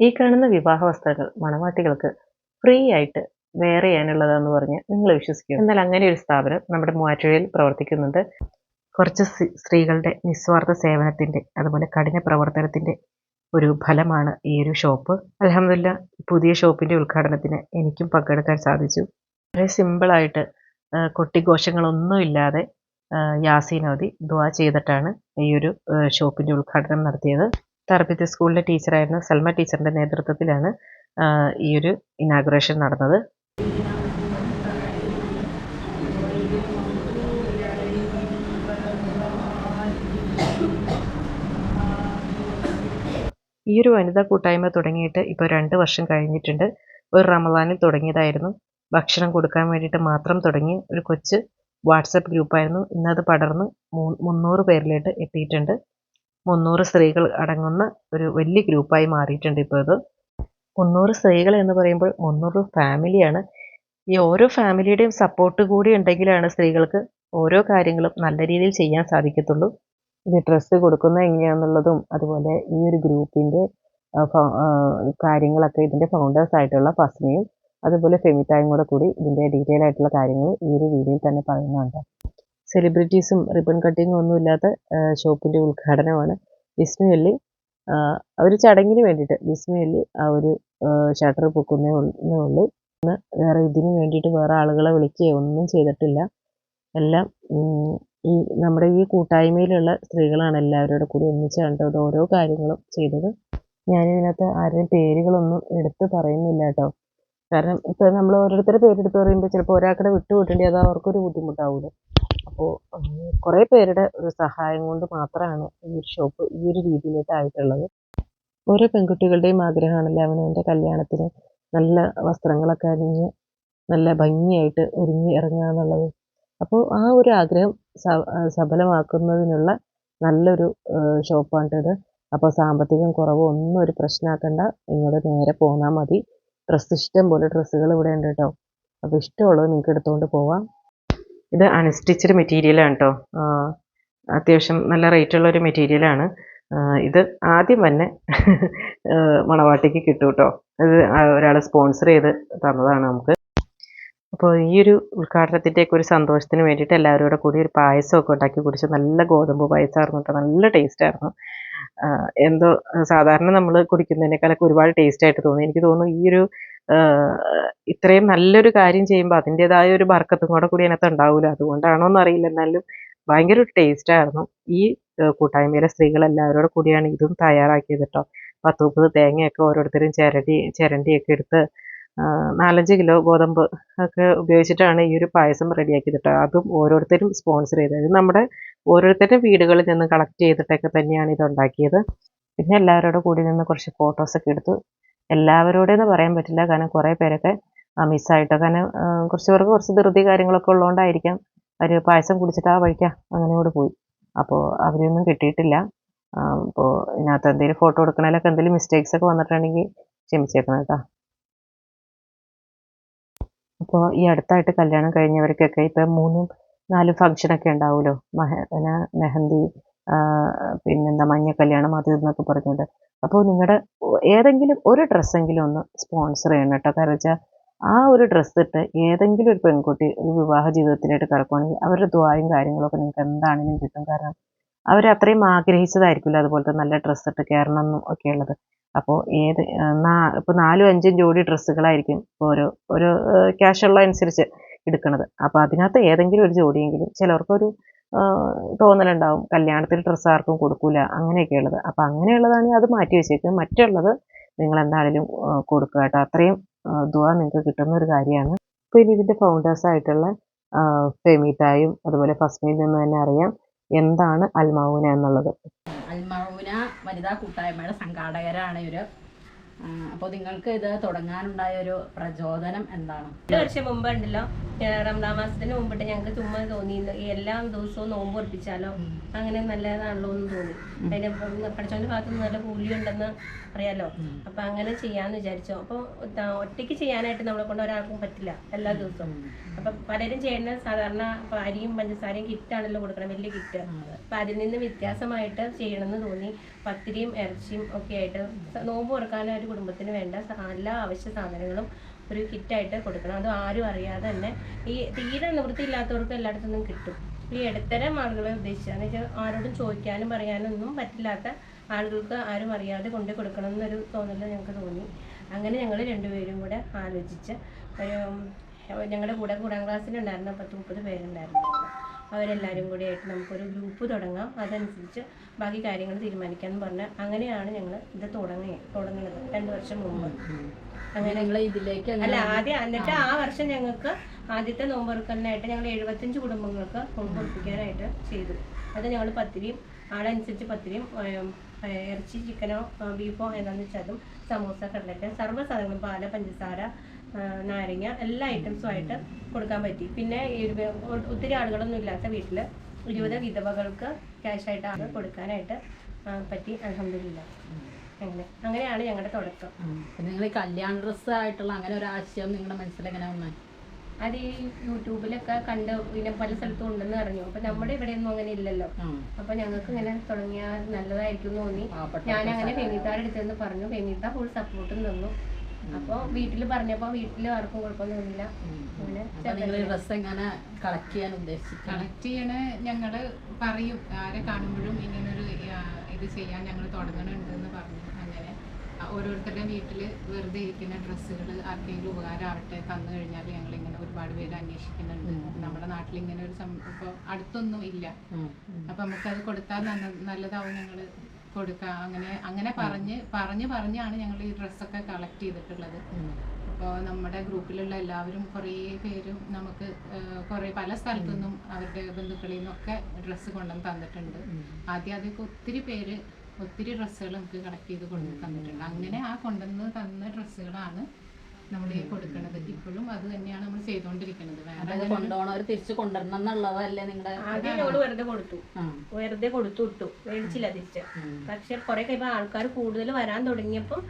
ഈ കാണുന്ന വിവാഹ വസ്ത്രങ്ങൾ മണവാട്ടികൾക്ക് ഫ്രീ ആയിട്ട് വെയർ ചെയ്യാനുള്ളതാന്ന് പറഞ്ഞ് നിങ്ങൾ വിശ്വസിക്കും എന്നാൽ അങ്ങനെ ഒരു സ്ഥാപനം നമ്മുടെ മൂവാറ്റുപുഴയിൽ പ്രവർത്തിക്കുന്നുണ്ട്. കുറച്ച് സ്ത്രീകളുടെ നിസ്വാർത്ഥ സേവനത്തിന്റെ അതുപോലെ കഠിന പ്രവർത്തനത്തിന്റെ ഒരു ഫലമാണ് ഈ ഒരു ഷോപ്പ്. അലഹമില്ല പുതിയ ഷോപ്പിന്റെ ഉദ്ഘാടനത്തിന് എനിക്കും പങ്കെടുക്കാൻ സാധിച്ചു. വളരെ സിമ്പിളായിട്ട് കൊട്ടിഘോഷങ്ങളൊന്നും ഇല്ലാതെ ആ, യാസീൻ ഓതി ദുആ ചെയ്തിട്ടാണ് ഈ ഒരു ഷോപ്പിന്റെ ഉദ്ഘാടനം നടത്തിയത്. തറപ്പിത്തി സ്കൂളിലെ ടീച്ചറായിരുന്ന സൽമ ടീച്ചറിന്റെ നേതൃത്വത്തിലാണ് ഈ ഒരു ഇനാഗുറേഷൻ നടന്നത്. ഈ ഒരു വനിതാ കൂട്ടായ്മ തുടങ്ങിയിട്ട് ഇപ്പോൾ രണ്ട് വർഷം കഴിഞ്ഞിട്ടുണ്ട്. ഒരു റമദാനിൽ തുടങ്ങിയതായിരുന്നു. ഭക്ഷണം കൊടുക്കാൻ വേണ്ടിയിട്ട് മാത്രം തുടങ്ങി ഒരു കൊച്ച് വാട്സപ്പ് ഗ്രൂപ്പായിരുന്നു. ഇന്നത് പടർന്ന് മുന്നൂറ് പേരിലോട്ട് എത്തിയിട്ടുണ്ട്. മുന്നൂറ് സ്ത്രീകൾ അടങ്ങുന്ന ഒരു വലിയ ഗ്രൂപ്പായി മാറിയിട്ടുണ്ട് ഇപ്പോൾ ഇത്. മുന്നൂറ് സ്ത്രീകൾ എന്ന് പറയുമ്പോൾ മുന്നൂറ് ഫാമിലിയാണ് ഈ ഓരോ ഫാമിലിയുടെയും സപ്പോർട്ട് കൂടി ഉണ്ടെങ്കിലാണ് സ്ത്രീകൾക്ക് ഓരോ കാര്യങ്ങളും നല്ല രീതിയിൽ ചെയ്യാൻ സാധിക്കത്തുള്ളൂ. ഇത് ഡ്രസ്സ് കൊടുക്കുന്ന എങ്ങനെയാണെന്നുള്ളതും അതുപോലെ ഈ ഒരു ഗ്രൂപ്പിന്റെ കാര്യങ്ങളൊക്കെ ഇതിന്റെ ഫൗണ്ടേഴ്സ് ആയിട്ടുള്ള ഫസ്മയും അതുപോലെ ഫെമിത്തായും കൂടെ കൂടി ഇതിന്റെ ഡീറ്റെയിൽ ആയിട്ടുള്ള കാര്യങ്ങൾ ഈ ഒരു വീഡിയോയിൽ തന്നെ പറയുന്നുണ്ട്. സെലിബ്രിറ്റീസും റിബൺ കട്ടിങ്ങും ഒന്നുമില്ലാത്ത ഷോപ്പിന്റെ ഉദ്ഘാടനമാണ്. വിസ്മയല്ലി? അവർ ചടങ്ങിന് വേണ്ടിയിട്ട് വിസ്മയല്ലി ആ ഒരു ഷട്ടർ പൊക്കുന്നേ ഉള്ളൂ. വേറെ ഇതിന് വേണ്ടിയിട്ട് വേറെ ആളുകളെ വിളിക്കുകയോ ഒന്നും ചെയ്തിട്ടില്ല. എല്ലാം ഈ നമ്മുടെ ഈ കൂട്ടായ്മയിലുള്ള സ്ത്രീകളാണ് എല്ലാവരോടും കൂടി ഒന്നിച്ച് കണ്ടത് ഓരോ കാര്യങ്ങളും ചെയ്തത്. ഞാനിതിനകത്ത് ആരുടെയും പേരുകളൊന്നും എടുത്ത് പറയുന്നില്ല കേട്ടോ. കാരണം ഇപ്പം നമ്മൾ ഓരോരുത്തരുടെ പേരെടുത്ത് പറയുമ്പോൾ ചിലപ്പോൾ ഒരാൾക്കിടെ വിട്ടുപോയിട്ടുണ്ട് അത് അവർക്കൊരു ബുദ്ധിമുട്ടാവുമല്ലോ അപ്പോൾ കുറേ പേരുടെ ഒരു സഹായം കൊണ്ട് മാത്രമാണ് ഈ ഒരു ഷോപ്പ് ഈ ഒരു രീതിയിലേക്ക് ആയിട്ടുള്ളത്. ഓരോ പെൺകുട്ടികളുടെയും ആഗ്രഹമാണല്ലോ അവനവന്റെ കല്യാണത്തിന് നല്ല വസ്ത്രങ്ങളൊക്കെ അണിഞ്ഞ് നല്ല ഭംഗിയായിട്ട് ഒരുങ്ങി ഇറങ്ങുക എന്നുള്ളത്. അപ്പോൾ ആ ഒരു ആഗ്രഹം സഫലമാക്കുന്നതിനുള്ള നല്ലൊരു ഷോപ്പാണിത്. അപ്പോൾ സാമ്പത്തികം കുറവ് ഒന്നും ഒരു പ്രശ്നമാക്കണ്ട. നിങ്ങൾ നേരെ പോന്നാൽ മതി. ഡ്രസ്സ് ഇഷ്ടം പോലെ ഡ്രസ്സുകൾ ഇവിടെ ഉണ്ട് കേട്ടോ. അപ്പോൾ ഇഷ്ടമുള്ളത് നിങ്ങൾക്ക് എടുത്തുകൊണ്ട് പോവാം. ഇത് അൺസ്റ്റിച്ചഡ് മെറ്റീരിയലാണ് കേട്ടോ. അത്യാവശ്യം നല്ല റേറ്റുള്ള ഒരു മെറ്റീരിയലാണ് ഇത് ആദ്യം തന്നെ മണവാട്ടിക്ക് കിട്ടും കേട്ടോ. ഇത് ഒരാൾ സ്പോൺസർ ചെയ്ത് തന്നതാണ് നമുക്ക്. അപ്പോൾ ഈ ഒരു ഉദ്ഘാടനത്തിന്റെയൊക്കെ ഒരു സന്തോഷത്തിന് വേണ്ടിയിട്ട് എല്ലാവരും കൂടെ ഒരു പായസമൊക്കെ ഉണ്ടാക്കി കുടിച്ച് നല്ല ഗോതമ്പ് പായസമായിരുന്നു കേട്ടോ. നല്ല ടേസ്റ്റ് ആയിരുന്നു. ആ, എന്തോ സാധാരണ നമ്മൾ കുടിക്കുന്നതിനേക്കാളൊക്കെ ഒരുപാട് ടേസ്റ്റ് ആയിട്ട് തോന്നി. എനിക്ക് തോന്നുന്നു ഈ ഒരു ഇത്രയും നല്ലൊരു കാര്യം ചെയ്യുമ്പോൾ അതിന്റെതായ ഒരു ബർക്കത്തും കൂടെ കൂടി അതിനകത്ത് ഉണ്ടാവില്ല അതുകൊണ്ടാണോ എന്നറിയില്ല എന്നാലും ഭയങ്കര ഒരു ടേസ്റ്റ് ആയിരുന്നു. ഈ കൂട്ടായ്മയിലെ സ്ത്രീകൾ എല്ലാവരോടും കൂടിയാണ് ഇതും തയ്യാറാക്കിയത് കേട്ടോ പത്ത് മുപ്പത് തേങ്ങയൊക്കെ ഓരോരുത്തരും ചിരണ്ടി ചിരണ്ടിയൊക്കെ എടുത്ത് നാലഞ്ച് കിലോ ഗോതമ്പ് ഒക്കെ ഉപയോഗിച്ചിട്ടാണ് ഈ ഒരു പായസം റെഡിയാക്കിയത് കേട്ടോ. അതും ഓരോരുത്തരും സ്പോൺസർ ചെയ്തത്. നമ്മുടെ ഓരോരുത്തരുടെ വീടുകളിൽ നിന്ന് കളക്ട് ചെയ്തിട്ടൊക്കെ തന്നെയാണ് ഇത് ഉണ്ടാക്കിയത്. പിന്നെ എല്ലാവരോടും കൂടി നിന്ന് കുറച്ച് ഫോട്ടോസൊക്കെ എടുത്തു. എല്ലാവരോടും എന്ന് പറയാൻ പറ്റില്ല. കാരണം കുറേ പേരൊക്കെ മിസ്സായിട്ടോ കാരണം കുറച്ച് പേർക്ക് കുറച്ച് ധൃതി കാര്യങ്ങളൊക്കെ ഉള്ളതുകൊണ്ടായിരിക്കാം അവർ പായസം കുടിച്ചിട്ട് ആ വഴിക്കാം അങ്ങനെ കൂടെ പോയി. അപ്പോൾ അവരെയൊന്നും കിട്ടിയിട്ടില്ല. അപ്പോൾ ഇതിനകത്ത് എന്തെങ്കിലും ഫോട്ടോ എടുക്കണേലൊക്കെ എന്തെങ്കിലും മിസ്റ്റേക്സ് ഒക്കെ വന്നിട്ടുണ്ടെങ്കിൽ ക്ഷമിച്ചേക്കണം കേട്ടോ. അപ്പോൾ ഈ അടുത്തായിട്ട് കല്യാണം കഴിഞ്ഞവർക്കൊക്കെ ഇപ്പം മൂന്നും നാലും ഫംഗ്ഷനൊക്കെ ഉണ്ടാവുമല്ലോ മഹ പിന്നെ മെഹന്തി പിന്നെന്താ മഞ്ഞ കല്യാണം അത് എന്നൊക്കെ പറഞ്ഞുകൊണ്ട്. അപ്പോൾ നിങ്ങളുടെ ഏതെങ്കിലും ഒരു ഡ്രസ്സെങ്കിലും ഒന്ന് സ്പോൺസർ ചെയ്യണം കേട്ടോ. കാരണം വെച്ചാൽ ആ ഒരു ഡ്രസ്സ് ഇട്ട് ഏതെങ്കിലും ഒരു പെൺകുട്ടി ഒരു വിവാഹ ജീവിതത്തിലായിട്ട് കിടക്കുകയാണെങ്കിൽ അവരുടെ ദ്വായും കാര്യങ്ങളൊക്കെ നിങ്ങൾക്ക് എന്താണെങ്കിലും കിട്ടും. കാരണം അവർ ആഗ്രഹിച്ചതായിരിക്കില്ല അതുപോലത്തെ നല്ല ഡ്രസ്സ് ഇട്ട് കയറണം എന്നും ഒക്കെ ഉള്ളത് അപ്പോൾ ഏത് നാ ഇപ്പോൾ നാലും അഞ്ചും ജോഡി ഡ്രസ്സുകളായിരിക്കും ഓരോ ഓരോ ക്യാഷ് ഉള്ള അനുസരിച്ച് എടുക്കുന്നത് അപ്പോൾ അതിനകത്ത് ഏതെങ്കിലും ഒരു ജോഡിയെങ്കിലും ചിലർക്കൊരു തോന്നലുണ്ടാവും. കല്യാണത്തിൽ ഡ്രസ്സ് ആർക്കും കൊടുക്കൂല അങ്ങനെയൊക്കെയുള്ളത്. അപ്പോൾ അങ്ങനെയുള്ളതാണെങ്കിൽ അത് മാറ്റി വെച്ചേക്കും മറ്റുള്ളത് നിങ്ങൾ എന്താണെങ്കിലും കൊടുക്കുക കേട്ടോ. അത്രയും ദുവാ നിങ്ങൾക്ക് കിട്ടുന്ന ഒരു കാര്യമാണ്. ഇനി ഇതിന്റെ ഫൗണ്ടേഴ്സായിട്ടുള്ള ഫെമിതായും അതുപോലെ ഫസ്മയിൽ നിന്ന് തന്നെ അറിയാം. എന്താണ് അൽമൗന എന്നുള്ളത്? അൽമൗന വനിതാ കൂട്ടായ്മയുടെ സംഘാടകരാണ് ഇവർ. അപ്പോൾ നിങ്ങൾക്ക് ഇത് തുടങ്ങാനുണ്ടായ ഒരു പ്രചോദനം എന്താണ്? രണ്ട് വർഷം മുമ്പ് ഉണ്ടല്ലോ റംദാ മാസത്തിന് മുമ്പിട്ട് ഞങ്ങൾക്ക് ചുമ്മാ തോന്നിയില്ല. എല്ലാ ദിവസവും നോമ്പ് ഉറപ്പിച്ചാലോ? അങ്ങനെ നല്ലതാണല്ലോ എന്ന് തോന്നി. അതിന് പഠിച്ചോന്റെ ഭാഗത്ത് നല്ല കൂലി ഉണ്ടെന്ന് അറിയാലോ അപ്പൊ അങ്ങനെ ചെയ്യാന്ന് വിചാരിച്ചു. അപ്പൊ ഒറ്റയ്ക്ക് ചെയ്യാനായിട്ട് നമ്മളെ കൊണ്ട് ഒരാൾക്കും പറ്റില്ല എല്ലാ ദിവസവും. അപ്പൊ പലരും ചെയ്യുന്ന സാധാരണ അരിയും പഞ്ചസാരയും കിറ്റാണല്ലോ കൊടുക്കണം വലിയ കിറ്റ് അപ്പൊ അതിൽ നിന്ന് വ്യത്യാസമായിട്ട് ചെയ്യണമെന്ന് തോന്നി. പത്തിരിയും ഇറച്ചിയും ഒക്കെ ആയിട്ട്. നോമ്പ് തുറക്കാൻ ഒരു കുടുംബത്തിന് വേണ്ട എല്ലാ അവശ്യ സാധനങ്ങളും ഒരു കിറ്റായിട്ട് കൊടുക്കണം. അത് ആരും അറിയാതെ തന്നെ ഈ തീരെ നിവൃത്തിയില്ലാത്തവർക്ക് എല്ലായിടത്തുനിന്നും കിട്ടും. ഈ ഇടത്തരം ആളുകളെ ഉദ്ദേശിച്ചാന്ന് വെച്ചാൽ ആരോടും ചോദിക്കാനും പറയാനും ഒന്നും പറ്റില്ലാത്ത ആളുകൾക്ക് ആരും അറിയാതെ കൊണ്ടു കൊടുക്കണം എന്നൊരു തോന്നൽ ഞങ്ങൾക്ക് തോന്നി. അങ്ങനെ ഞങ്ങൾ രണ്ടുപേരും കൂടെ ആലോചിച്ച് ഒരു ഞങ്ങളുടെ കൂടെ കൂടാൻ ക്ലാസ്സിലുണ്ടായിരുന്ന പത്ത് മുപ്പത് പേരുണ്ടായിരുന്നു. അവരെല്ലാവരും കൂടി ആയിട്ട് നമുക്കൊരു ഗ്രൂപ്പ് തുടങ്ങാം. അതനുസരിച്ച് ബാക്കി കാര്യങ്ങൾ തീരുമാനിക്കാമെന്ന് പറഞ്ഞ് അങ്ങനെയാണ് ഞങ്ങൾ ഇത് തുടങ്ങി തുടങ്ങുന്നത്. രണ്ട് വർഷം മുമ്പ്. അങ്ങനെ ഇതിലേക്ക് അല്ല ആദ്യം എന്നിട്ട് ആ. വർഷം ഞങ്ങൾക്ക് ആദ്യത്തെ നോമ്പുറക്കലിനായിട്ട് ഞങ്ങൾ എഴുപത്തഞ്ച് കുടുംബങ്ങൾക്ക് നോമ്പുറപ്പിക്കാനായിട്ട് ചെയ്തു. അത് ഞങ്ങൾ പത്തിരിയും ആളനുസരിച്ച് പത്തിരിയും ഇറച്ചി ചിക്കനോ ബീഫോ എന്താണെന്ന് വെച്ചാൽ അതും സമൂസ കട്ലറ്റ് സർവ സാധനങ്ങളും പാല പഞ്ചസാര നാരങ്ങ എല്ലാ ഐറ്റംസും ആയിട്ട് കൊടുക്കാൻ പറ്റി. പിന്നെ ഒത്തിരി ആളുകളൊന്നും ഇല്ലാത്ത വീട്ടിൽ ഇരുപത് വിധവകൾക്ക് ക്യാഷായിട്ടാണ് കൊടുക്കാനായിട്ട് പറ്റി അലഹമില്ല അങ്ങനെ അങ്ങനെയാണ് ഞങ്ങളുടെ തുടക്കം. പിന്നെ നിങ്ങൾ ഈ കല്യാണ ഡ്രസ്സ് ആയിട്ടുള്ള അങ്ങനെ ഒരു ആശയം നിങ്ങളുടെ മനസ്സിൽ എങ്ങനെ വന്നേ? അത് ഈ യൂട്യൂബിലൊക്കെ കണ്ട് പിന്നെ പല സ്ഥലത്തും ഉണ്ടെന്ന് അറിഞ്ഞു. അപ്പൊ നമ്മുടെ ഇവിടെയൊന്നും അങ്ങനെ ഇല്ലല്ലോ. അപ്പോൾ അപ്പൊ ഞങ്ങൾക്ക് ഇങ്ങനെ തുടങ്ങിയാൽ നല്ലതായിരിക്കും എന്ന് തോന്നി. ഞാൻ അങ്ങനെ ഫെമിത്താരുടെ അടുത്തെന്ന് പറഞ്ഞു. ഫെമിത്ത ഫുൾ സപ്പോർട്ടും തന്നു. അപ്പൊ വീട്ടിൽ പറഞ്ഞപ്പോ വീട്ടിൽ ആർക്കും കുഴപ്പമൊന്നുമില്ല. ഡ്രസ്സ് എങ്ങനെ കളക്ട് ചെയ്യാൻ കളക്ട് ചെയ്യണ ഞങ്ങൾ പറയും ആരെ കാണുമ്പോഴും ഇങ്ങനൊരു ഇത് ചെയ്യാൻ ഞങ്ങൾ തുടങ്ങണുണ്ട് എന്ന് പറഞ്ഞു. അങ്ങനെ ഓരോരുത്തരുടെ വീട്ടിൽ വെറുതെ ഇരിക്കുന്ന ഡ്രസ്സുകൾ ആർക്കെങ്കിലും ഉപകാരമാവട്ടെ തന്നു കഴിഞ്ഞാൽ ഞങ്ങൾ ഇങ്ങനെ ഒരുപാട് പേര് അന്വേഷിക്കുന്നുണ്ട്. നമ്മുടെ നാട്ടിൽ ഇങ്ങനെ ഒരു സം ഇപ്പോൾ അടുത്തൊന്നും ഇല്ല. അപ്പൊ നമുക്കത് കൊടുത്താൽ നല്ല നല്ലതാവും ഞങ്ങൾ കൊടുക്കാം. അങ്ങനെ അങ്ങനെ പറഞ്ഞ് പറഞ്ഞ് പറഞ്ഞാണ് ഞങ്ങൾ ഈ ഡ്രസ്സൊക്കെ കളക്ട് ചെയ്തിട്ടുള്ളത്. അപ്പോൾ നമ്മുടെ ഗ്രൂപ്പിലുള്ള എല്ലാവരും കുറേ പേരും നമുക്ക് കുറേ പല സ്ഥലത്തു നിന്നും അവരുടെ ബന്ധുക്കളിൽ നിന്നൊക്കെ ഡ്രസ്സ് കൊണ്ടുവന്ന് തന്നിട്ടുണ്ട്. ആദ്യം അതൊക്കെ ഒത്തിരി പേര് ഒത്തിരി ഡ്രസ്സുകൾ നമുക്ക് കളക്ട് ചെയ്ത് കൊണ്ടുവന്ന് തന്നിട്ടുണ്ട്. അങ്ങനെ ആ കൊണ്ടുവന്ന് തന്ന ഡ്രസ്സുകളാണ് നമ്മൾ ഈ കൊടുക്കുന്നത് ഇപ്പോഴും അത് തന്നെയാണ് നമ്മൾ ചെയ്തുകൊണ്ടിരിക്കുന്നത് വേറെ കൊണ്ടുപോകണവർ തിരിച്ചു കൊണ്ടുവരണം എന്നുള്ളതല്ലേ നിങ്ങളുടെ ആദ്യം ഞങ്ങൾ വെറുതെ കൊടുത്തു. വെറുതെ കൊടുത്തു വിട്ടു. മേടിച്ചില്ല തിരിച്ച്. പക്ഷെ കുറെ കഴിയുമ്പോൾ ആൾക്കാർ കൂടുതൽ വരാൻ തുടങ്ങിയപ്പോൾ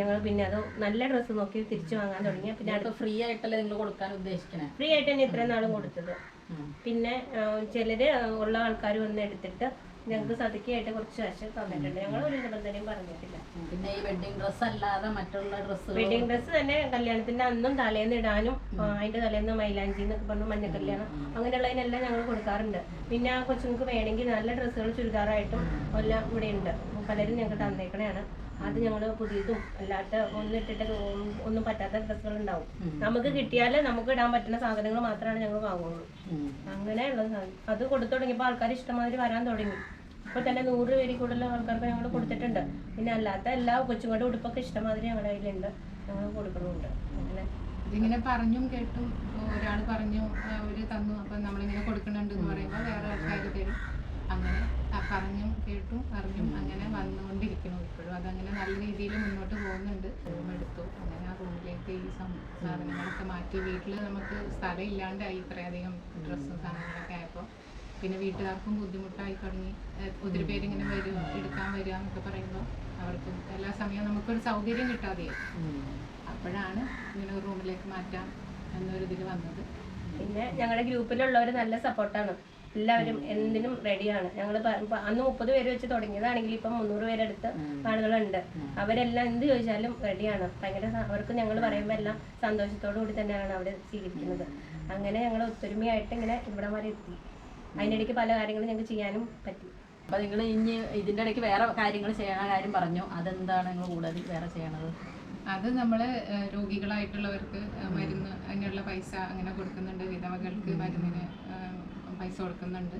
ഞങ്ങൾ പിന്നെ അത് നല്ല ഡ്രസ്സ് നോക്കി തിരിച്ചു വാങ്ങാൻ തുടങ്ങി. പിന്നെ അടുത്ത് ഫ്രീ ആയിട്ടല്ലേ നിങ്ങൾ കൊടുക്കാൻ ഉദ്ദേശിക്കണേ? ഫ്രീ ആയിട്ട് തന്നെ ഇത്രയും നാളും കൊടുത്തത്. പിന്നെ ചിലര് ഉള്ള ആൾക്കാർ വന്ന് എടുത്തിട്ട് ഞങ്ങൾക്ക് സതിക്കായിട്ട് കുറച്ച് കാശ് തന്നിട്ടുണ്ട്. ഞങ്ങൾ ഒരു നിബന്ധനയും പറഞ്ഞിട്ടില്ല. പിന്നെ ഈ വെഡിങ് ഡ്രസ് അല്ലാതെ മറ്റുള്ള ഡ്രസ്സുകൾ വെഡിങ് ഡ്രസ് തന്നെ കല്യാണത്തിന്റെ അന്നും തലേന്ന് ഇടാനും അതിന്റെ തലേന്ന് മൈലാഞ്ചി എന്നൊക്കെ പറഞ്ഞു മഞ്ഞ കല്യാണം അങ്ങനെയുള്ളതിനെല്ലാം ഞങ്ങൾ കൊടുക്കാറുണ്ട്. പിന്നെ ആ കൊച്ചുങ്ങൾക്ക് വേണമെങ്കിൽ നല്ല ഡ്രസ്സുകൾ ചുരിദാറായിട്ടും എല്ലാം ഇവിടെ ഉണ്ട് പലരും ഞങ്ങൾക്ക് തന്നേക്കണയാണ് അത് ഞങ്ങൾ പുതിയതും അല്ലാത്ത ഒന്നും ഇട്ടിട്ട് ഒന്നും- പറ്റാത്ത ഡ്രസ്സുകൾ ഉണ്ടാവും നമുക്ക് കിട്ടിയാൽ നമുക്ക് ഇടാൻ പറ്റുന്ന സാധനങ്ങൾ മാത്രമാണ് ഞങ്ങൾ വാങ്ങുള്ളൂ. അങ്ങനെയുള്ള അത് കൊടുത്തു തുടങ്ങിയപ്പോൾ ആൾക്കാർ ഇഷ്ടമാതിരി വരാൻ തുടങ്ങി. ഇപ്പൊ തന്നെ നൂറ് പേരിൽ കൂടുതൽ ആൾക്കാർക്ക് ഞങ്ങൾ കൊടുത്തിട്ടുണ്ട്. പിന്നെ അല്ലാത്ത എല്ലാ കൊച്ചുങ്ങളുടെ ഉടുപ്പൊക്കെ ഇഷ്ടമാതിരി ഞങ്ങളുടെ കയ്യിലുണ്ട്. ഞങ്ങൾ കൊടുക്കണമുണ്ട് അങ്ങനെ. ഇതിങ്ങനെ പറഞ്ഞും കേട്ടും. ഒരാൾ പറഞ്ഞു അവർ തന്നു. അപ്പൊ നമ്മളിങ്ങനെ കൊടുക്കുന്നുണ്ട് എന്ന് പറയുമ്പോൾ വേറെ ആൾക്കാർ തരും. അങ്ങനെ പറഞ്ഞും കേട്ടും അറിഞ്ഞും. അങ്ങനെ വന്നുകൊണ്ടിരിക്കുന്നു ഇപ്പോഴും. അതങ്ങനെ നല്ല രീതിയിൽ മുന്നോട്ട് പോകുന്നുണ്ട്. റൂം എടുത്തു. അങ്ങനെ ആ റൂമിലേക്ക് ഈ സാധനങ്ങളൊക്കെ മാറ്റി. വീട്ടിൽ നമുക്ക് സ്ഥലം ഇല്ലാണ്ടായി ഇത്രയധികം ഡ്രസ്സും സാധനങ്ങളൊക്കെ ആയപ്പോൾ. പിന്നെ വീട്ടുകാർക്കും ബുദ്ധിമുട്ടായി തുടങ്ങി. ഒത്തിരി പേരിങ്ങനെ വരും എടുക്കാൻ വരിക എന്നൊക്കെ പറയുമ്പോൾ അവർക്ക് എല്ലാ സമയവും നമുക്കൊരു സൗകര്യം കിട്ടാതെ. അപ്പോഴാണ് ഇങ്ങനെ റൂമിലേക്ക് മാറ്റാം എന്നൊരു ഇതിൽ വന്നത്. പിന്നെ ഞങ്ങളുടെ ഗ്രൂപ്പിലുള്ളവർ നല്ല സപ്പോർട്ടാണ് എല്ലാവരും എന്തിനും റെഡിയാണ് ഞങ്ങൾ അന്ന് മുപ്പത് പേര് വെച്ച് തുടങ്ങിയതാണെങ്കിൽ ഇപ്പം മുന്നൂറ് പേരെടുത്ത് ആളുകളുണ്ട്. അവരെല്ലാം എന്ത് ചോദിച്ചാലും റെഡിയാണ് ഭയങ്കര അവർക്ക് ഞങ്ങൾ പറയുമ്പോൾ എല്ലാം സന്തോഷത്തോടു കൂടി തന്നെയാണ് അവർ സ്വീകരിക്കുന്നത്. അങ്ങനെ ഞങ്ങൾ ഒത്തൊരുമയായിട്ട് ഇങ്ങനെ ഇവിടെ വരെ എത്തി. അതിനിടയ്ക്ക് പല കാര്യങ്ങളും ഞങ്ങൾക്ക് ചെയ്യാനും പറ്റി. അപ്പൊ നിങ്ങൾ ഇനി ഇതിന്റെ ഇടയ്ക്ക് വേറെ കാര്യങ്ങൾ ചെയ്യണ കാര്യം പറഞ്ഞു. അതെന്താണ് നിങ്ങൾ കൂടുതൽ വേറെ ചെയ്യണത്? അത് നമ്മൾ രോഗികളായിട്ടുള്ളവർക്ക് മരുന്ന് അതിനുള്ള പൈസ അങ്ങനെ കൊടുക്കുന്നുണ്ട്. വിധവകൾക്ക് മരുന്നിന് പൈസ കൊടുക്കുന്നുണ്ട്.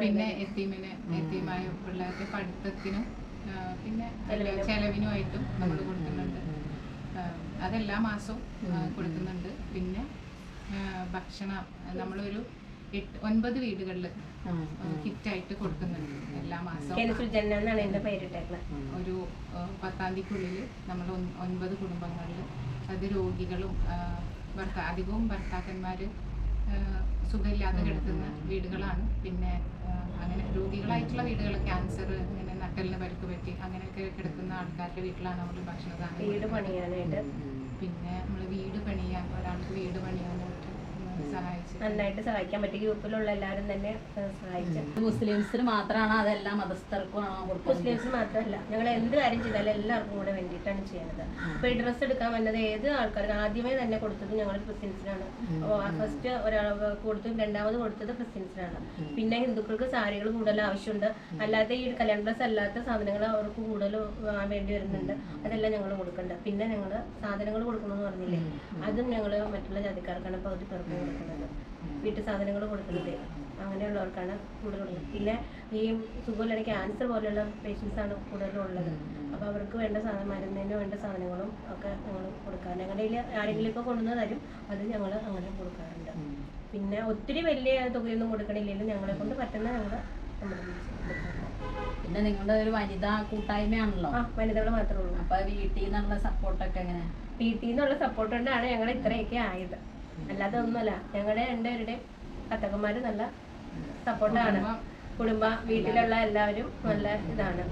പിന്നെ എത്തീമിന് എത്തീമായ പിള്ളേരുടെ പഠിത്തത്തിനും പിന്നെ ചെലവിനുമായിട്ടും നമ്മൾ കൊടുക്കുന്നുണ്ട്. അതെല്ലാ മാസവും കൊടുക്കുന്നുണ്ട്. പിന്നെ ഭക്ഷണം നമ്മളൊരു എട്ട് ഒൻപത് വീടുകളിൽ കിറ്റായിട്ട് കൊടുക്കുന്നുണ്ട്. എല്ലാ മാസവും. ഒരു പത്താം തീയതിക്കുള്ളിൽ നമ്മൾ ഒൻ- ഒൻപത് കുടുംബങ്ങളിൽ അത് രോഗികളും ഭർത്താ അധികവും ഭർത്താക്കന്മാർ സുഖമില്ലാതെ കിടക്കുന്ന വീടുകളാണ്. പിന്നെ അങ്ങനെ രോഗികളായിട്ടുള്ള വീടുകൾ ക്യാൻസർ ഇങ്ങനെ നട്ടലിന് പരിക്ക് പറ്റി അങ്ങനെയൊക്കെ കിടക്കുന്ന ആൾക്കാരുടെ വീട്ടിലാണ് നമ്മൾ ഭക്ഷണദാനം വീട് പണിയാനായിട്ട്. പിന്നെ നമ്മൾ വീട് പണിയാൻ ഒരാൾക്ക് വീട് സഹായിച്ചു നന്നായിട്ട് സഹായിക്കാൻ പറ്റി. ഗ്രൂപ്പിലുള്ള എല്ലാവരും തന്നെ സഹായിക്കാം സഹായിച്ചു. മുസ്ലിംസിന് മാത്രമാണോ അതെല്ലാം മതസ്ഥർക്കും ആണോ കൊടുക്കുന്നത്? മുസ്ലിംസ് മാത്രമല്ല. ഞങ്ങൾ എന്ത് കാര്യം ചെയ്താലും എല്ലാവർക്കും കൂടെ വേണ്ടിയിട്ടാണ് ചെയ്യുന്നത് ഇപ്പൊ ഈ ഡ്രസ്സ് എടുക്കാൻ വന്നത് ഏത് ആൾക്കാർക്ക് ആദ്യമേ തന്നെ കൊടുത്തത് ഞങ്ങൾ ക്രിസ്ത്യൻസിനാണ് ഫസ്റ്റ് ഒരാൾ കൊടുത്തു രണ്ടാമത് കൊടുത്തത് ക്രിസ്ത്യൻസിനാണ് പിന്നെ ഹിന്ദുക്കൾക്ക് സാരികൾ കൂടുതൽ ആവശ്യമുണ്ട്. അല്ലാതെ ഈ കല്യാൺ ഡ്രസ് അല്ലാത്ത സാധനങ്ങൾ അവർക്ക് കൂടുതൽ വാങ്ങാൻ വേണ്ടി വരുന്നുണ്ട്. അതെല്ലാം ഞങ്ങൾ കൊടുക്കണ്ട. പിന്നെ ഞങ്ങൾ സാധനങ്ങൾ കൊടുക്കണമെന്ന് പറഞ്ഞില്ലേ? അതും ഞങ്ങൾ മറ്റുള്ള ജാതിക്കാർക്കാണ് പകുതി പേർക്ക് കൊടുക്കുന്നത്. വീട്ടു സാധനങ്ങൾ കൊടുക്കുന്നത്. അങ്ങനെയുള്ളവർക്കാണ് കൊടുക്കുന്നത്. പിന്നെ ഈ സുഖമില്ലാതെ ക്യാൻസർ പോലെയുള്ള പേഷ്യൻസാണ് ആണ് കൂടുതലും ഉള്ളത്. അപ്പോൾ അവർക്ക് വേണ്ട സാധനം മരുന്നിന് വേണ്ട സാധനങ്ങളും ഒക്കെ ഞങ്ങൾ കൊടുക്കാറുണ്ട്. ഞങ്ങളുടെ കയ്യിൽ ആരെങ്കിലും ഒക്കെ കൊണ്ടുവന്ന് തരും. അത് ഞങ്ങൾ അങ്ങനെ കൊടുക്കാറുണ്ട്. പിന്നെ ഒത്തിരി വലിയ തുകയൊന്നും കൊടുക്കണില്ലെങ്കിലും ഞങ്ങളെ കൊണ്ട് പറ്റുന്ന ഞങ്ങൾ പിന്നെ നിങ്ങളുടെ ഒരു വനിതാ കൂട്ടായ്മയാണല്ലോ. വനിതകൾ മാത്രമേ ഉള്ളൂ. അപ്പൊ വീട്ടിൽ നിന്നുള്ള സപ്പോർട്ടൊക്കെ എങ്ങനെ വീട്ടിൽ നിന്നുള്ള സപ്പോർട്ട് കൊണ്ടാണ് ഞങ്ങൾ ഇത്രയൊക്കെ ആയത്. അല്ലാതെ ഒന്നുമല്ല. ഞങ്ങളുടെ രണ്ടുപേരുടെ കത്തക്കന്മാർ നല്ല സപ്പോർട്ടാണ് കുടുംബ. വീട്ടിലുള്ള എല്ലാവരും നല്ല ഇതാണ്.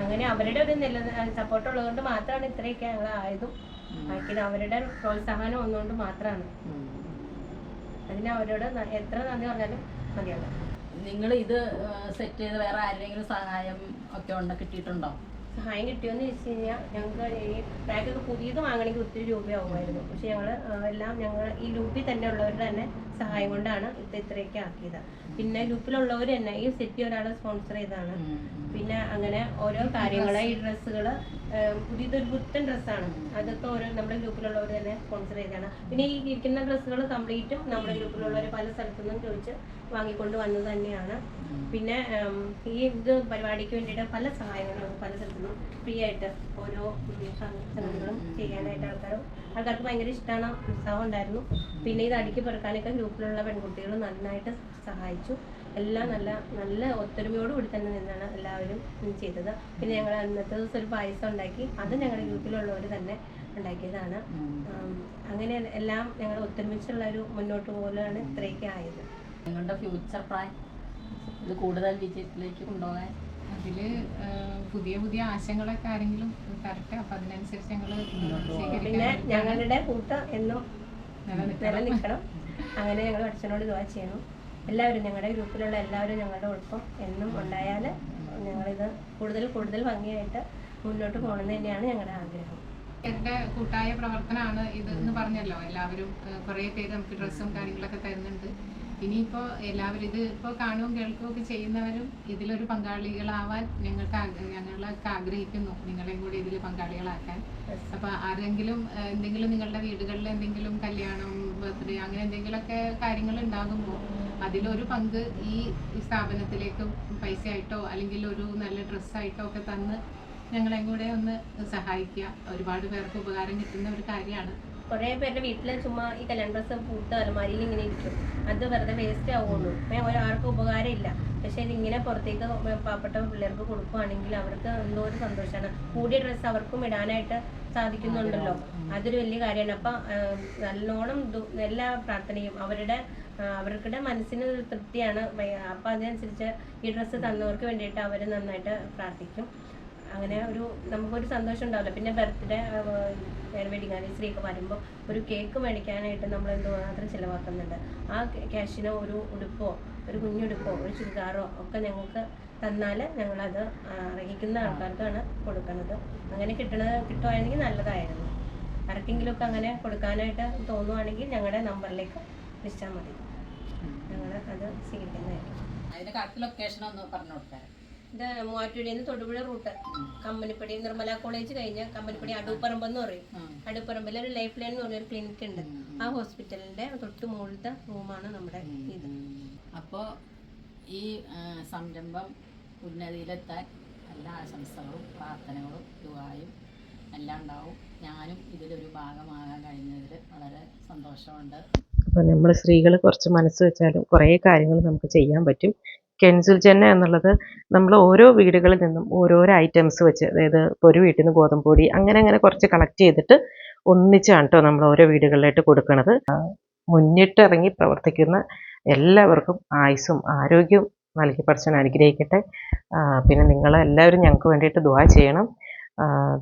അങ്ങനെ അവരുടെ ഒരു നില സപ്പോർട്ട് ഉള്ളതുകൊണ്ട് മാത്രമാണ് ഇത്രയൊക്കെ ഞങ്ങൾ ആയതും. ആക്കിയത് അവരുടെ പ്രോത്സാഹനം ഒന്നുകൊണ്ട് മാത്രമാണ് അതിന് അവരോട് എത്ര നന്ദി പറഞ്ഞാലും മതിയാകും നിങ്ങൾ ഇത് സെറ്റ് ചെയ്ത് വേറെ ആരെങ്കിലും സഹായം ഒക്കെ ഉണ്ടോ? കിട്ടിയിട്ടുണ്ടോ? സഹായം കിട്ടിയോന്ന് ചോദിച്ചു കഴിഞ്ഞാൽ ഞങ്ങൾക്ക് ഈ ബാഗൊക്കെ പുതിയത് വാങ്ങണമെങ്കിൽ ഒത്തിരി രൂപയാവുമായിരുന്നു. പക്ഷെ ഞങ്ങൾ എല്ലാം ഞങ്ങൾ ഈ ഗ്രൂപ്പിൽ തന്നെ ഉള്ളവർ തന്നെ സഹായം കൊണ്ടാണ് ഇത് ഇത്രയൊക്കെ ആക്കിയത്. പിന്നെ ഗ്രൂപ്പിലുള്ളവർ തന്നെ ഈ സെറ്റ് ഒരാളെ സ്പോൺസർ ചെയ്താണ് പിന്നെ അങ്ങനെ ഓരോ കാര്യങ്ങൾ ഈ ഡ്രസ്സുകൾ പുതിയതൊരു പുത്തൻ ഡ്രസ്സാണ്. അതൊക്കെ ഓരോ നമ്മുടെ ഗ്രൂപ്പിലുള്ളവർ തന്നെ സ്പോൺസർ ചെയ്താണ് പിന്നെ ഈ ഇരിക്കുന്ന ഡ്രസ്സുകൾ കംപ്ലീറ്റും നമ്മുടെ ഗ്രൂപ്പിലുള്ളവർ പല സ്ഥലത്തു നിന്നും ചോദിച്ച് വാങ്ങിക്കൊണ്ട് വന്നത് തന്നെയാണ്. പിന്നെ ഈ ഇത് പരിപാടിക്ക് വേണ്ടിയിട്ട് പല സഹായങ്ങളും പല സ്ഥലത്തു നിന്നും ഫ്രീ ആയിട്ട് ഓരോ സംഗതികളും ചെയ്യാനായിട്ട് ആൾക്കാരും ആൾക്കാർക്ക് ഭയങ്കര ഇഷ്ടമാണ് ഉത്സാഹം ഉണ്ടായിരുന്നു. പിന്നെ ഇത് അടുക്കി പെറുക്കാനൊക്കെ ഗ്രൂപ്പിലുള്ള പെൺകുട്ടികൾ നന്നായിട്ട് സഹായിച്ചു. എല്ലാം നല്ല നല്ല ഒത്തൊരുമയോടുകൂടി തന്നെ നിന്നാണ് എല്ലാവരും ചെയ്തത്. പിന്നെ ഞങ്ങൾ അന്നത്തെ ദിവസം ഒരു പായസം ഉണ്ടാക്കി. അത് ഞങ്ങളുടെ ഗ്രൂപ്പിലുള്ളവർ തന്നെ ഉണ്ടാക്കിയതാണ്. അങ്ങനെ എല്ലാം ഞങ്ങൾ ഒത്തൊരുമിച്ചുള്ള ഒരു മുന്നോട്ട് പോലാണ് ഇത്രയൊക്കെ ആയത്. നിങ്ങളുടെ ഫ്യൂച്ചർ പ്ലാൻ ഇത് കൂടുതൽ വിജയത്തിലേക്ക് കൊണ്ടുപോകാൻ. അതിൽ പുതിയ പുതിയ ആശയങ്ങളൊക്കെ ആരെങ്കിലും തരട്ടെ അപ്പൊ അതിനനുസരിച്ച് ഞങ്ങൾ പിന്നെ ഞങ്ങളുടെ കൂട്ടം എന്നും നിലനിൽക്കണം. അങ്ങനെ ഞങ്ങൾ അച്ഛനോട് ദുവാ ചെയ്യണം എല്ലാവരും ഞങ്ങളുടെ ഗ്രൂപ്പിലുള്ള എല്ലാവരും ഞങ്ങളുടെ ഒപ്പം എന്നും ഉണ്ടായാൽ ഞങ്ങളിത് കൂടുതൽ കൂടുതൽ ഭംഗിയായിട്ട് മുന്നോട്ട് പോകണമെന്ന് തന്നെയാണ് ഞങ്ങളുടെ ആഗ്രഹം. എന്റെ കൂട്ടായ പ്രവർത്തനമാണ് ഇത് എന്ന് പറഞ്ഞല്ലോ. എല്ലാവരും കുറെ പേര് നമുക്ക് ഡ്രസ്സും കാര്യങ്ങളൊക്കെ തരുന്നുണ്ട്. ഇനിയിപ്പോ എല്ലാവരും ഇത് ഇപ്പോ കാണുകയും കേൾക്കുകയും ഒക്കെ ചെയ്യുന്നവരും ഇതിലൊരു പങ്കാളികളാവാൻ ഞങ്ങൾക്ക് ഞങ്ങളൊക്കെ ആഗ്രഹിക്കുന്നു. നിങ്ങളെയും കൂടി ഇതിൽ പങ്കാളികളാക്കാൻ. അപ്പൊ ആരെങ്കിലും എന്തെങ്കിലും നിങ്ങളുടെ വീടുകളിൽ എന്തെങ്കിലും കല്യാണം ബർത്ത്ഡേ അങ്ങനെ എന്തെങ്കിലുമൊക്കെ കാര്യങ്ങൾ ഉണ്ടാകുമ്പോൾ അതിലൊരു പങ്ക് ഈ സ്ഥാപനത്തിലേക്ക് പൈസയായിട്ടോ അല്ലെങ്കിൽ ഒരു നല്ല ഡ്രസ്സായിട്ടോ ഒക്കെ തന്ന് ഞങ്ങളെയും കൂടെ ഒന്ന് സഹായിക്കുക. ഒരുപാട് പേർക്ക് ഉപകാരം കിട്ടുന്ന ഒരു കാര്യമാണ്. കുറേ പേരുടെ വീട്ടിൽ ചുമ്മാ ഈ കല്യാൺ ഡ്രസ്സ് പൂത്ത അലമാരിയിൽ ഇങ്ങനെ ഇരിക്കും. അത് വെറുതെ വേസ്റ്റ് അപ്പം ഒരാൾക്കും ഉപകാരം ഇല്ല. പക്ഷെ ഇതിങ്ങനെ പുറത്തേക്ക് പാവപ്പെട്ട പിള്ളേർക്ക് കൊടുക്കുവാണെങ്കിൽ അവർക്ക് എന്തോ ഒരു സന്തോഷമാണ് കൂടിയ ഡ്രസ്സ് അവർക്കും ഇടാനായിട്ട് സാധിക്കുന്നുണ്ടല്ലോ. അതൊരു വലിയ കാര്യമാണ്. അപ്പൊ നല്ലോണം എല്ലാ പ്രാർത്ഥനയും അവരുടെ അവർക്കിടെ മനസ്സിന് ഒരു തൃപ്തിയാണ്. അപ്പം അതിനനുസരിച്ച് ഈ ഡ്രസ്സ് തന്നവർക്ക് വേണ്ടിയിട്ട് അവർ നന്നായിട്ട് പ്രാർത്ഥിക്കും. അങ്ങനെ ഒരു നമുക്കൊരു സന്തോഷം ഉണ്ടാവില്ല. പിന്നെ ബർത്ത്ഡേ വെഡിങ് ആനിവേഴ്സറി ഒക്കെ വരുമ്പോൾ ഒരു കേക്ക് മേടിക്കാനായിട്ട് നമ്മൾ എന്തുമാത്രം ചിലവാക്കുന്നുണ്ട്? ആ ക്യാഷിന് ഒരു ഉടുപ്പോ ഒരു കുഞ്ഞുടുപ്പോ ഒരു ചുരിദാറോ ഒക്കെ ഞങ്ങൾക്ക് തന്നാൽ അത് അർഹിക്കുന്ന ആൾക്കാർക്കാണ് കൊടുക്കുന്നത്. അങ്ങനെ കിട്ടണത് കിട്ടുവാണെങ്കിൽ നല്ലതായിരുന്നു. ആർക്കെങ്കിലുമൊക്കെ അങ്ങനെ കൊടുക്കാനായിട്ട് തോന്നുവാണെങ്കിൽ ഞങ്ങളുടെ നമ്പറിലേക്ക് വിളിച്ചാൽ മതി. ഞങ്ങൾ അത് സ്വീകരിക്കുന്നതായിരിക്കും. അതിന്റെ കറക്റ്റ് ലൊക്കേഷൻ ഒന്ന് പറഞ്ഞു കൊടുത്തേ ഇത് മൂവാറ്റുപുഴയിൽ നിന്ന് തൊടുപുഴ റൂട്ട്. കമ്പനിപ്പടി നിർമ്മല കോളേജ് കഴിഞ്ഞ കമ്പനിപ്പടി അടൂപ്പറമ്പ് എന്ന് പറയും അടൂപ്പറമ്പിൽ ഒരു ലൈഫ് ലൈൻ എന്ന് പറഞ്ഞൊരു ക്ലിനിക് ഉണ്ട്. ആ ഹോസ്പിറ്റലിന്റെ തൊട്ട് മുകളിലത്തെ റൂമാണ് നമ്മുടെ ഇത്. അപ്പോൾ ഈ സംരംഭം ഉന്നതിയിലെത്താൻ എല്ലാ ആശംസകളും പ്രാർത്ഥനകളും ദുബായും എല്ലാം ഉണ്ടാവും. ഞാനും ഇതിലൊരു ഭാഗമാകാൻ കഴിഞ്ഞതിൽ വളരെ സന്തോഷമുണ്ട്. അപ്പോൾ നമ്മൾ സ്ത്രീകൾ കുറച്ച് മനസ്സ് വെച്ചാലും കുറേ കാര്യങ്ങൾ നമുക്ക് ചെയ്യാൻ പറ്റും. കെൻസുൽ ചെന്ന എന്നുള്ളത് നമ്മൾ ഓരോ വീടുകളിൽ നിന്നും ഓരോരോ ഐറ്റംസ് വെച്ച് അതായത് ഇപ്പോൾ ഒരു വീട്ടിൽ നിന്ന് ഗോതമ്പ് പൊടി അങ്ങനെ അങ്ങനെ കുറച്ച് കളക്ട് ചെയ്തിട്ട് ഒന്നിച്ചാണ് കേട്ടോ നമ്മൾ ഓരോ വീടുകളിലായിട്ട് കൊടുക്കുന്നത് മുന്നിട്ടിറങ്ങി പ്രവർത്തിക്കുന്ന എല്ലാവർക്കും ആയുസ്സും ആരോഗ്യവും നൽകി പഠിച്ചാൻ അനുഗ്രഹിക്കട്ടെ. പിന്നെ നിങ്ങൾ എല്ലാവരും ഞങ്ങൾക്ക് വേണ്ടിയിട്ട് ദുവാ ചെയ്യണം.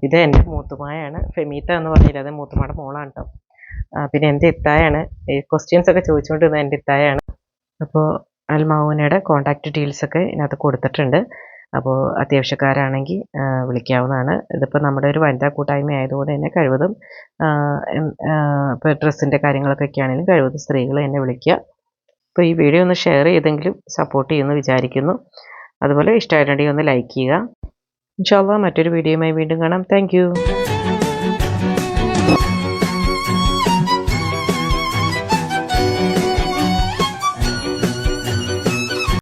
ഇത് എന്റെ മൂത്തുമായാണ് ഫെമീത്ത എന്ന് പറഞ്ഞില്ല അത് മൂത്തുമായുടെ മോളാണ് കേട്ടോ പിന്നെ എന്റെ ഇത്തായാണ് ഈ ക്വസ്റ്റ്യൻസ് ഒക്കെ ചോദിച്ചുകൊണ്ടിരുന്നത് എന്റെ ഇത്തായാണ്. അപ്പോൾ അൽമൗനയുടെ കോണ്ടാക്ട് ഡീറ്റെയിൽസ് ഒക്കെ ഇതിനകത്ത് കൊടുത്തിട്ടുണ്ട്. അപ്പോൾ അത്യാവശ്യക്കാരാണെങ്കിൽ വിളിക്കാവുന്നതാണ്. ഇതിപ്പോൾ നമ്മുടെ ഒരു വനിതാ കൂട്ടായ്മ ആയതുകൊണ്ട് തന്നെ കഴിവതും ഇപ്പോൾ ഡ്രസ്സിന്റെ കാര്യങ്ങളൊക്കെ ആണെങ്കിലും കഴിവതും സ്ത്രീകൾ എന്നെ വിളിക്കുക. അപ്പോൾ ഈ വീഡിയോ ഒന്ന് ഷെയർ ചെയ്തെങ്കിലും സപ്പോർട്ട് ചെയ്യുമെന്ന് വിചാരിക്കുന്നു. അതുപോലെ ഇഷ്ടമായിട്ടുണ്ടെങ്കിൽ ഒന്ന് ലൈക്ക് ചെയ്യുക. ഇൻഷാല്ല മറ്റൊരു വീഡിയോയുമായി വീണ്ടും കാണാം. താങ്ക്